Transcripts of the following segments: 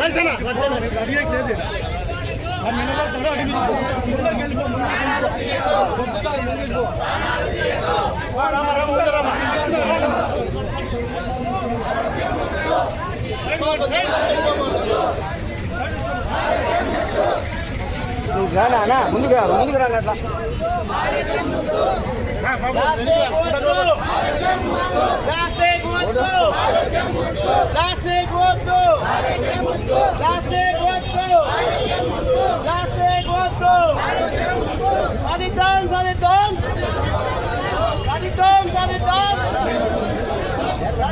ಮೈಸೂರ రానా ముందుకు రా ముందుకు రాను అట్లా ప్లాస్టిక్ వద్దు. ప్లాస్టిక్ వద్దు ప్లాస్టిక్ వద్దు ప్లాస్టిక్ వద్దు సాధిద్దాం సాధిద్దాం సాధిద్దాం సాధిద్దాం సాధిద్దాం సాధిద్దాం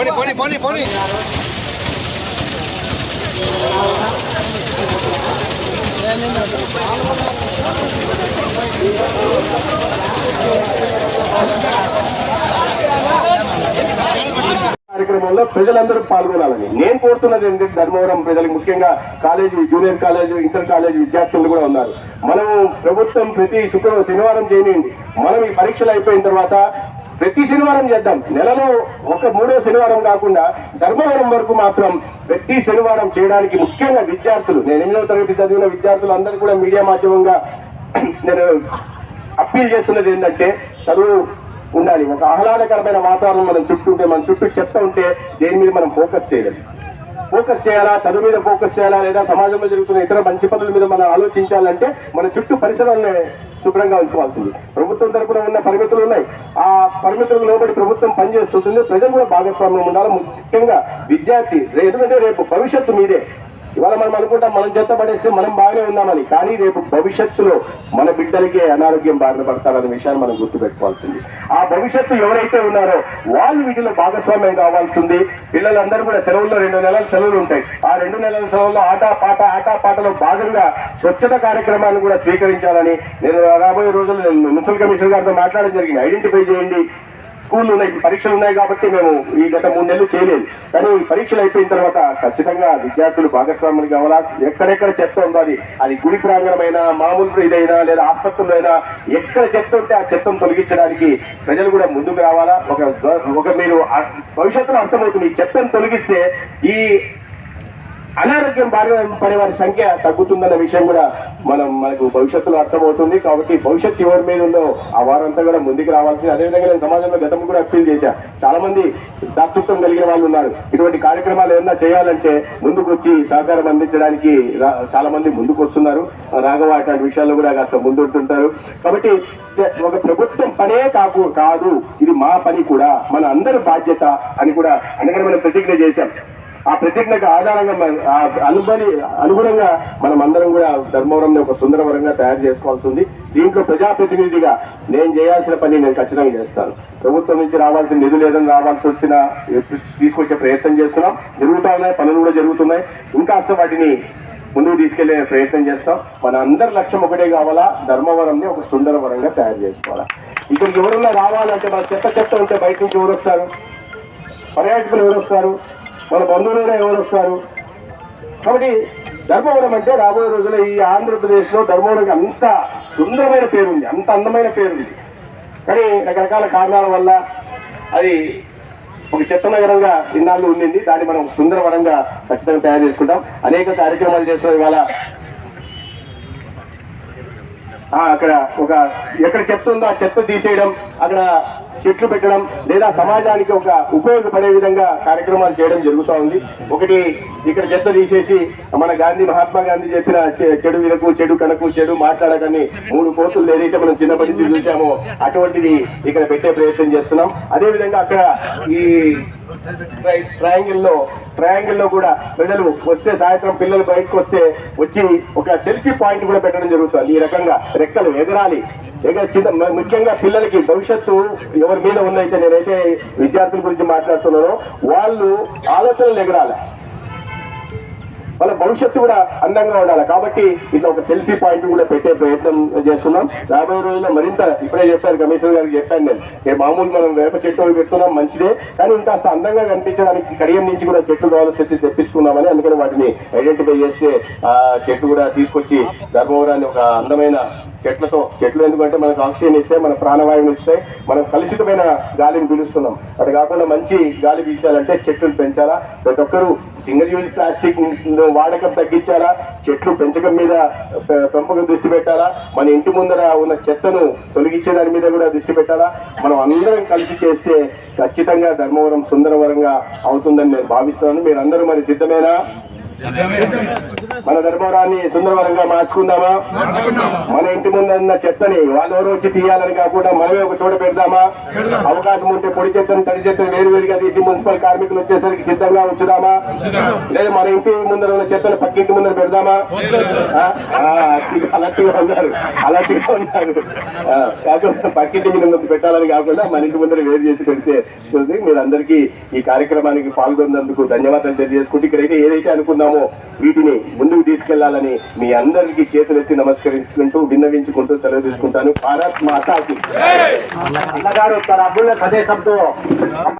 ఒకసారి ఇప్పుడు కార్యక్రమంలో ప్రజలందరూ పాల్గొనాలని. నేను కోరుతున్నది ఏంటంటే ధర్మవరం ప్రజలకు ముఖ్యంగా college junior college inter college విద్యార్థులు కూడా ఉన్నారు. మనం ప్రభుత్వం ప్రతి శుక్రవారం శనివారం చేయనియండి. మనం ఈ పరీక్షలు అయిపోయిన తర్వాత ప్రతి శనివారం చేద్దాం. నెలలో ఒక మూడో శనివారం కాకుండా ధర్మవరం వరకు మాత్రం ప్రతి శనివారం చేయడానికి ముఖ్యంగా విద్యార్థులు నేను ఎనిమిదవ తరగతి చదివిన విద్యార్థులు అందరూ కూడా మీడియా మాధ్యమంగా నేను అప్పీల్ చేస్తున్నది ఏంటంటే చదువు ఉండాలి. ఒక ఆహ్లాదకరమైన వాతావరణం మనం చుట్టూ ఉంటే మన చుట్టూ చెత్త ఉంటే దేని మీద మనం ఫోకస్ చేయలేదు ఫోకస్ చేయాలా? చదువు మీద ఫోకస్ చేయాలా? లేదా సమాజంలో జరుగుతున్న ఇతర మంచి పనుల మీద మనం ఆలోచించాలంటే మన చుట్టూ పరిసరాలనే శుభ్రంగా ఉంచుకోవాల్సింది. ప్రభుత్వం తరపున ఉన్న పరిమితులు ఉన్నాయి. ఆ పరిమితులకు లోబడి ప్రభుత్వం పనిచేస్తుంటుంది. ప్రజలు కూడా భాగస్వామ్యం ఉండాలి. ముఖ్యంగా విద్యార్థి ఎందుకంటే రేపు భవిష్యత్తు మీదే. ఇవాళ మనం అనుకుంటాం మనం చెత్త పడేస్తే మనం బాగానే ఉన్నామని. కానీ రేపు భవిష్యత్తులో మన బిడ్డలకే అనారోగ్యం బారిన పడతారనే విషయాన్ని మనం గుర్తుపెట్టుకోవాల్సింది. ఆ భవిష్యత్తు ఎవరైతే ఉన్నారో వాళ్ళు వీటిలో భాగస్వామ్యం కావాల్సింది. పిల్లలందరూ కూడా సెలవుల్లో రెండు నెలల సెలవులు ఉంటాయి. ఆ రెండు నెలల సెలవుల్లో ఆట పాట ఆట పాటలో భాగంగా స్వచ్ఛత కార్యక్రమాన్ని కూడా స్వీకరించాలని నేను రాబోయే రోజుల్లో నేను మున్సిపల్ కమిషనర్ గారితో మాట్లాడడం జరిగింది. ఐడెంటిఫై చేయండి. స్కూల్ ఉన్నాయి పరీక్షలు ఉన్నాయి కాబట్టి మేము ఈ గత మూడు నెలలు చేయలేదు. కానీ ఈ పరీక్షలు అయిపోయిన తర్వాత ఖచ్చితంగా విద్యార్థులు భాగస్వాములు కావాలా? ఎక్కడెక్కడ చెత్త ఉందో అది. అది గుడి ప్రాంగణమైనా మామూలు ఇదైనా లేదా ఆసుపత్రులు అయినా ఎక్కడ చెత్త ఉంటే ఆ చెత్తను తొలగించడానికి ప్రజలు కూడా ముందుకు రావాలా? ఒక ఒక మీరు భవిష్యత్తులో అర్థమవుతుంది. ఈ చెత్తను తొలగిస్తే ఈ అనారోగ్యం బారిన పడే వారి సంఖ్య తగ్గుతుందన్న విషయం కూడా మనం మనకు భవిష్యత్తులో అర్థమవుతుంది. కాబట్టి భవిష్యత్తు ఎవరి మీద ఉందో ఆ వారంతా కూడా ముందుకు రావాల్సింది. అదేవిధంగా నేను సమాజంలో గతం కూడా అప్పీల్ చేశా. చాలా మంది దాతృత్వం కలిగిన వాళ్ళు ఉన్నారు. ఇటువంటి కార్యక్రమాలు ఏదైనా చేయాలంటే ముందుకు వచ్చి సహకారం అందించడానికి రా- చాలా మంది ముందుకు వస్తున్నారు రాఘవ అటువంటి విషయాల్లో కూడా కాస్త ముందుంటుంటారు. కాబట్టి ఒక ప్రభుత్వం పనే కాకు కాదు. ఇది మా పని కూడా మన అందరి బాధ్యత అని కూడా అందుకని మనం ప్రతిజ్ఞ చేశాం. ఆ ప్రతిజ్ఞకు ఆధారంగా మన- అనుగుణంగా మనం అందరం కూడా ధర్మవరం ఒక సుందరవరంగా తయారు చేసుకోవాల్సి ఉంది. దీంట్లో ప్రజాప్రతినిధిగా నేను చేయాల్సిన పని నేను ఖచ్చితంగా చేస్తాను. ప్రభుత్వం నుంచి రావాల్సిన నిధులు ఏదైనా రావాల్సి వచ్చినా తీసుకొచ్చే ప్రయత్నం చేస్తున్నాం. జరుగుతా ఉన్నాయి పనులు కూడా జరుగుతున్నాయి. ఇంకాస్త వాటిని ముందుకు తీసుకెళ్ళే ప్రయత్నం చేస్తాం. మన అందరి లక్ష్యం ఒకటే కావాలా ధర్మవరంని ఒక సుందరవరంగా తయారు చేసుకోవాలా. ఇక్కడికి ఎవరన్నా రావాలంటే మన చెత్త చెత్త ఉంటే బయట నుంచి ఎవరు వస్తారు? పర్యాటకులు ఎవరు వస్తారు? మన బంధువులైనా ఎవరు వస్తారు? కాబట్టి ధర్మవరం అంటే రాబోయే రోజుల్లో ఈ ఆంధ్రప్రదేశ్లో ధర్మవరంకి అంత సుందరమైన పేరుంది అంత అందమైన పేరుంది. కానీ రకరకాల కారణాల వల్ల అది ఒక చెత్త నగరంగా ఇన్నాళ్ళు ఉండింది. దాన్ని మనం సుందరవనంగా ఖచ్చితంగా తయారు చేసుకుంటాం. అనేక కార్యక్రమాలు చేస్తున్నాం. ఇవాళ అక్కడ ఒక ఎక్కడ చెత్త ఉందో ఆ చెత్త తీసేయడం అక్కడ చెట్లు పెట్టడం లేదా సమాజానికి ఒక ఉపయోగపడే విధంగా కార్యక్రమాలు చేయడం జరుగుతూ ఉంది. ఒకటి ఇక్కడ చెత్త తీసేసి మన గాంధీ మహాత్మా గాంధీ చెప్పిన చె- చెడు వినకు చెడు కనకు చెడు మాట్లాడకని మూడు కోతులు ఏదైతే మనం చిన్నప్పటి నుంచి చూసామో అటువంటిది ఇక్కడ పెట్టే ప్రయత్నం చేస్తున్నాం. అదేవిధంగా అక్కడ ఈ ట్రయాంగిల్లో ట్రయాంగిల్లో కూడా ప్రజలు వస్తే సాయంత్రం పిల్లలు బయటకు వస్తే వచ్చి ఒక సెల్ఫీ పాయింట్ కూడా పెట్టడం జరుగుతుంది ఈ రకంగా రెక్కలు ఎగరాలి ఎగర చిన్న ముఖ్యంగా పిల్లలకి భవిష్యత్తు ఎవరి మీద ఉందైతే నేనైతే విద్యార్థుల గురించి మాట్లాడుతున్నానో వాళ్ళు ఆలోచనలు ఎగరాలి వాళ్ళ భవిష్యత్తు కూడా అందంగా ఉండాలి. కాబట్టి ఇట్లా ఒక సెల్ఫీ పాయింట్ కూడా పెట్టే ప్రయత్నం చేస్తున్నాం. రాబోయే రోజుల్లో మరింత ఇప్పుడే చెప్పారు కమిషనర్ గారికి చెప్పాను నేను. మామూలు మనం వేప చెట్టు పెడుతున్నాం మంచిదే. కానీ ఇంకాస్త అందంగా కనిపించడానికి కడియం నుంచి కూడా చెట్లు కావాల్సి తెప్పించుకున్నామని అందుకని వాటిని ఐడెంటిఫై చేస్తే ఆ చెట్టు కూడా తీసుకొచ్చి ధర్మవరాన్ని ఒక అందమైన చెట్లతో చెట్లు ఎందుకంటే మనకు ఆక్సిజన్ ఇస్తే మన ప్రాణవాయువుని ఇస్తే మనం కలుషితమైన గాలిని పీలుస్తున్నాం. అది కాకుండా మంచి గాలి పీల్చాలంటే చెట్లు పెంచాలా? ప్రతి ఒక్కరూ సింగిల్ యూజ్ ప్లాస్టిక్ వాడకం తగ్గించాలా? చెట్లు పెంచడం మీద పె- పెంపకం దృష్టి పెట్టాలా? మన ఇంటి ముందర ఉన్న చెత్తను తొలగించే దాని మీద కూడా దృష్టి పెట్టాలా? మనం అందరం కలిసి చేస్తే ఖచ్చితంగా ధర్మవరం సుందరవరంగా అవుతుందని నేను భావిస్తున్నాను. మీరందరూ మరి సిద్ధమేనా? మన ధర్మవరాన్ని సుందరవరంగా మార్చుకుందామా? మన ఇంటి ముందు ఉన్న చెత్తని వాళ్ళు ఎవరు వచ్చి తీయాలని కాకుండా మనమే ఒక చోట పెడదామా? అవకాశం ఉంటే పొడి చెత్తను తడి చెత్తను వేరు వేరుగా తీసి మున్సిపల్ కార్మికులు వచ్చేసరికి సిద్ధంగా ఉంచుదామా? లేదా మన ఇంటి ముందర ఉన్న చెత్తను పక్కింటి ముందర పెడదామా? అలర్ట్గా ఉన్నారు. అలర్ట్గా ఉన్నారు. కాకుండా పక్కింటి ముందు పెట్టాలని కాకుండా మన ఇంటి ముందర వేరు చేసి పెడితే చూడండి మీరందరికీ ఈ కార్యక్రమానికి పాల్గొన్నందుకు ధన్యవాదాలు తెలియజేసుకుంటూ ఇక్కడైతే ఏదైతే అనుకున్నామో వీటిని ముందుకు తీసుకెళ్ళాలని మీ అందరికీ చేతులెత్తి నమస్కరించుకుంటూ విన్నవించుకుంటూ సెలవు తీసుకుంటాను. భారత్ మాతాకి. అన్నగారు తన అబ్బుల ప్రదేశంతో